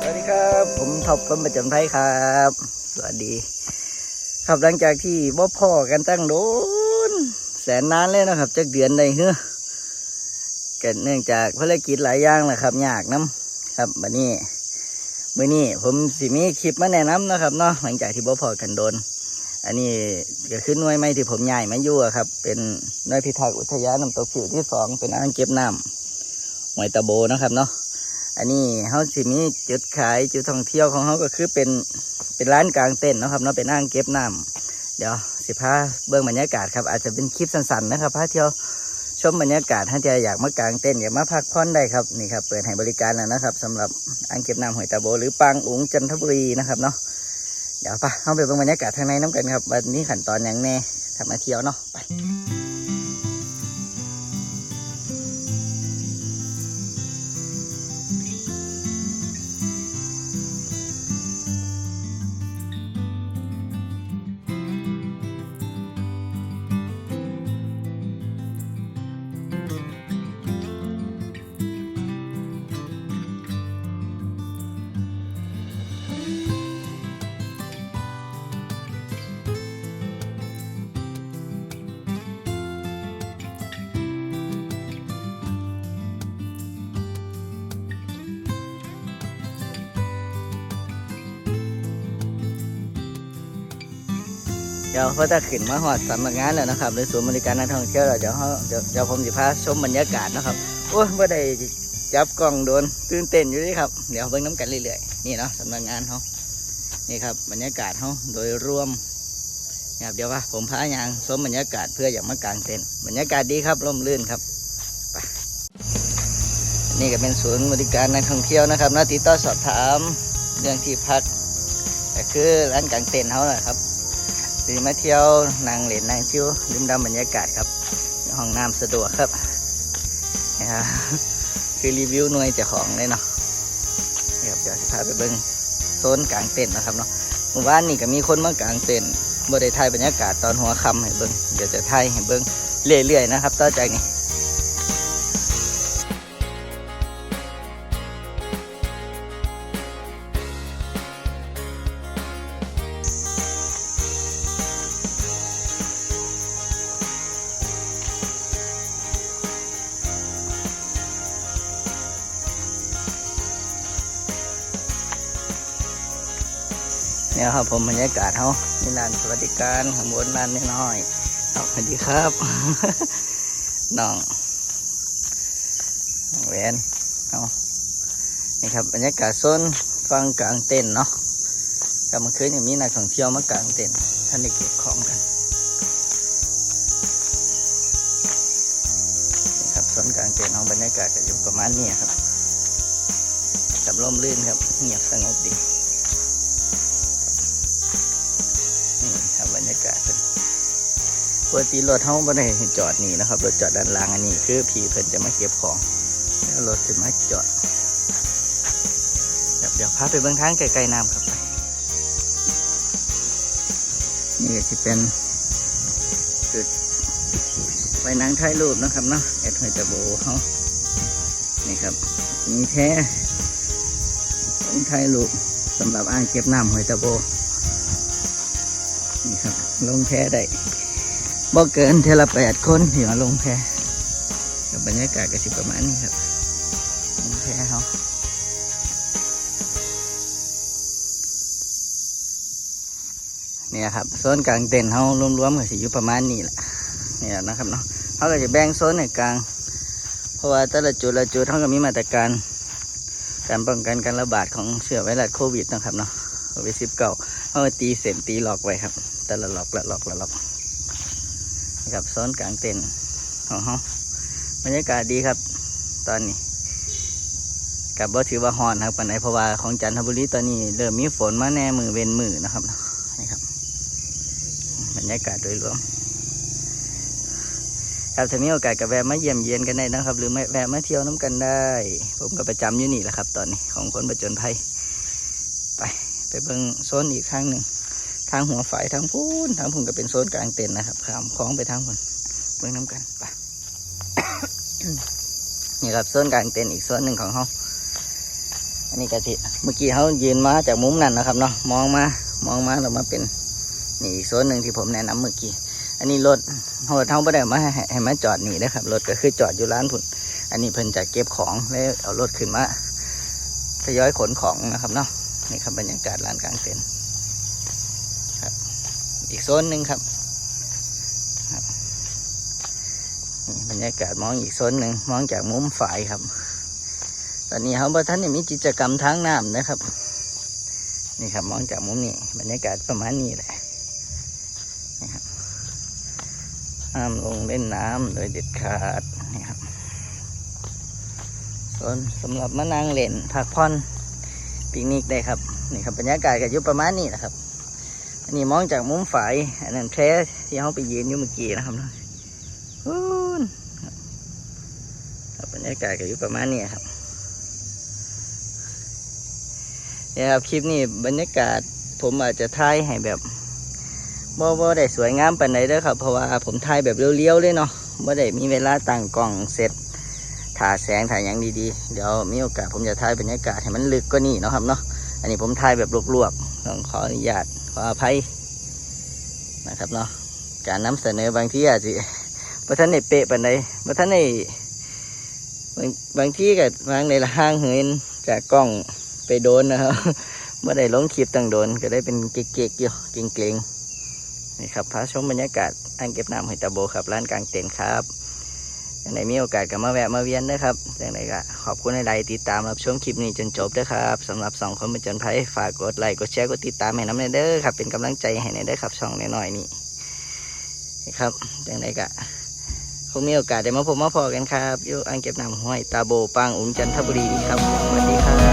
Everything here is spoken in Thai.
สวัสดีครับ ผมท็อปคนประจำไทยครับ สวัสดี ครับหลังจากที่บ่พ่อกันตั้งโดนแสนนานเลยนะครับจากเดือนใดเฮ้อกันเนื่องจากภารกิจหลายอย่างแหละครับยากน้ำครับบัดนี้มื้อนี้ผมสิมีคลิปมาแนะนำนะครับเนาะหลังจากที่บ่พอกันโดน อันนี้ก็คือหน่วยไม้ที่ผมย้ายมาอยู่ครับ เป็นหน่วยพิทักษ์อุทยานน้ำตกผิวที่สองเป็นอ่างเก็บน้ำหวยตะโบนะครับเนาะ อันนี้เขาสิมีจุดขายจุดท่องเที่ยวของเขาก็คือเป็นเป็นร้านกลางเต็นท์นะครับเนาะเป็นอ่างเก็บน้ำเดี๋ยวสิพาเบื้องบรรยากาศครับอาจจะเป็นคลิปสั้นๆนะครับพาเที่ยวชมบรรยากาศถ้าจะอยากมากางเต็นท์อยากมาพักผ่อนได้ครับนี่ครับเปิดให้บริการแล้วนะครับสำหรับอ่างเก็บน้ำหวยตะโบ หรือปางอุ๋งจันทบุรีนะครับเนาะเดี๋ยวไปเข้าไปเบิ่งบรรยากาศทางในน้ำกันครับวันนี้ขั้นตอนอย่างแน่ทำมาเที่ยวเนาะไป ดี๋ยวเขาจะขึ้นมาหอดสำนักงานแล้วนะครับหรือศูนย์บริการนักท่องเที่ยวแล้วเดี๋ยวเขาเดี๋ยวผมจะพาชมบรรยากาศนะครับโอ้ยไม่ได้จับกล้องโดนตื่นเต้นอยู่นี่ครับเดี๋ยวเบิ่งน้ำกันเรื่อยๆนี่เนาะสำนักงานเขานี่ครับบรรยากาศเขาโดยรวมนี่ครับเดี๋ยวว่าผมพายางชมบรรยากาศเพื่ออย่ามากางเต็นท์บรรยากาศดีครับร่มรื่นครับไปนี่ก็เป็นศูนย์บริการนักท่องเที่ยวนะครับนาติดต่อสอบถามเรื่องที่พักก็คือร้านกางเต็นท์เขาแหละครับ คือมาเที่ยวนางเหรนนางชิวริมดำบรรยากาศครับ ห้องน้ำสะดวกครับนะครับคือรีวิวหน่วยเจ้าของเลยเนาะเดี๋ยวเดี๋ยวจะพาไปเบิ้งโซนกลางเต็นท์นะครับเนาะหมู่บ้านนี่ก็มีคนมากลางเต็นท์บริไทยบรรยากาศตอนหัวค่ำให้เบิ้งเดี๋ยวจะทายให้เบิ้งเรื่อยๆนะครับ ต่อจากนี้ เนี่ยครับผมบรรยากาศเขานี่ลานสวัสดิการข้างบนลานน้อยๆเอาสวัสดีครับน้องแหวนเอานี่ครับบรรยากาศโซนฟังกลางเต็นเนาะกลับมาคืนอย่างนี้นักท่องเที่ยวมากลางเต็นท่านได้เก็บของกันนี่ครับโซนกลางเต็นของบรรยากาศก็อยู่ประมาณนี้ครับกับร่มรื่นครับเงียบสงบดี ปกติรถเท่าบ่ได้ให้จอดนี่นะครับรถจอดด้านล่างอันนี้คือพี่เพิ่นจะมาเก็บของแล้วรถถึงมาจอดเดี๋ยวพาไปเบื้องทางไกลๆน้ำครับไปนี่ก็จะเป็นจุดไปนั่งถ่ายรูปนะครับเนาะแอดหอยตะโบเขานี่ครับมีแท้ต้องถ่ายรูปสำหรับอ่างเก็บน้ำหอยตะโบนี่ครับลงแพได้ บ่เกินเทละแปดคนที่มาลงแพกับบรรยากาศก็สิประมาณนี้ครับลงแพเขาเนี่ยครับโซนกลางเต็นท์เขารวมๆก็สิอยู่ประมาณนี้แหละนี่แหละนะครับเนาะเขาก็จะแบ่งโซนในกลาง เพราะว่าแต่ละจุดละจุดเขาก็มีมาตรการ การป้องกันการระบาดของเชื้อไวรัสโควิดนะครับเนาะโควิดสิบเก้าเอามาตีเส้นตีหลอกไว้ครับ แต่ละหลอกละหลอกละหลอก นี่ครับโซนกลางเต็นท์ของเขาบรรยากาศดีครับ ตอนนี้กับว่าถือว่าฮอนครับปันไดเพราะว่าของจันทบุรีตอนนี้เริ่มมีฝนมาแน่มือเว้นมือนะครับนี่ครับ บรรยากาศโดยรวมครับถ้ามีโอกาสกับแวะมาเยี่ยมเยียนกันได้นะครับ หรือไม่แวะมาเที่ยวน้ำกันได้ ผมก็ประจำอยู่นี่แหละครับ ตอนนี้ของคนประจนภัยไป ไปเบิ่งโซนอีกครั้งหนึ่ง ทางหัวฝ่ายทางพูนทางพูนก็เป็นโซนกลางเต็นท์นะครับข้ามคลองไปทางพูนเบิ่งน้ำกันไปนี่ครับโซนกลางเต็นท์อีกโซนหนึ่งของห้องอันนี้กะทิเมื่อกี้เขายืนมาจากมุมนั้นนะครับเนาะมองมามองมาเรามาเป็นนี่อีกโซนหนึ่งที่ผมแนะนำเมื่อกี้อันนี้รถโหดเขาไม่ได้มาให้มาจอดนี่นะครับรถก็คือจอดอยู่ร้านผุนอันนี้เพิ่นจะเก็บของแล้วเอารถขึ้นมาทยอยขนของนะครับเนาะนี่ครับบรรยากาศร้านกลางเต็นท์ อีกโซนหนึ่งครับบรรยากาศมองอีกโซนหนึ่งมองจากมุมฝ่ายครับ ตอนนี้เขาบ่ท่านมีกิจกรรมทางน้ำนะครับ นี่ครับมองจากมุมนี้บรรยากาศประมาณนี้แหละนี่ครับห้ามลงเล่นน้ำโดยเด็ดขาดนี่ครับส่วนสำหรับมานั่งเล่นพักผ่อนปิกนิกได้ครับนี่ครับบรรยากาศก็อยู่ประมาณนี้แหละครับ อันนี้มองจากมุมฝ่ายอันนั้นแท้ที่เขาไปยืนอยู่เมื่อกี้นะครับเนาะอู้นครับครับรรยากาศก็อยู่ประมาณนี้ครับเนี่ยครับคลิปนี้บรรยากาศผมอาจจะถ่ายให้แบบบ่บ่ได้สวยงามปานใดเด้อครับ เพราะว่าผมถ่ายแบบเลี้ยวๆเลยเนาะบ่ได้มีเวลาตั้งกล้องเสร็จถ่าแสงถ่ายหยังดีๆ เดี๋ยวมีโอกาสผมจะถ่ายบรรยากาศให้มันลึกกว่านี้เนาะครับเนาะ อันนี้ผมถ่ายแบบลวกๆต้องขออนุญาต ออภัยนะครับเนาะการนำเสนอบางทีอาจจะบ่ทันได้เปะปานใดบ่ทันได้บางบางทีก็บบางในห้างเหินจากกล้องไปโดนนะครับเมื่อได้ลงคลิปตั้งโดนก็ได้เป็นเก๊กๆอยู่เกรงๆนี่ครับพาชมบรรยากาศอ่างเก็บน้ำหอยตาโบครับร้านกลางเต็นท์ครับ อย่างไดมีโอกาสก็มาแวะมาเวียนนะครับอย่างไรก็ขอบคุณในไลน์ติดตามรับชมคลิปนี้จนจบด้วยครับสำหรับสองคนเป็นจนภัยฝากกดไลค์กดแชร์กดติดตามให้น้ำในเด้อครับเป็นกำลังใจให้ในเด้อครับช่องน้อยๆนี่นี่ครับอย่างไรก็คงมีโอกาสได้มาพบมาพอกันครับอยู่อ่างเก็บน้ำห้วยตาโบปางอุ่นจันทบุรีครับสวัสดีครับ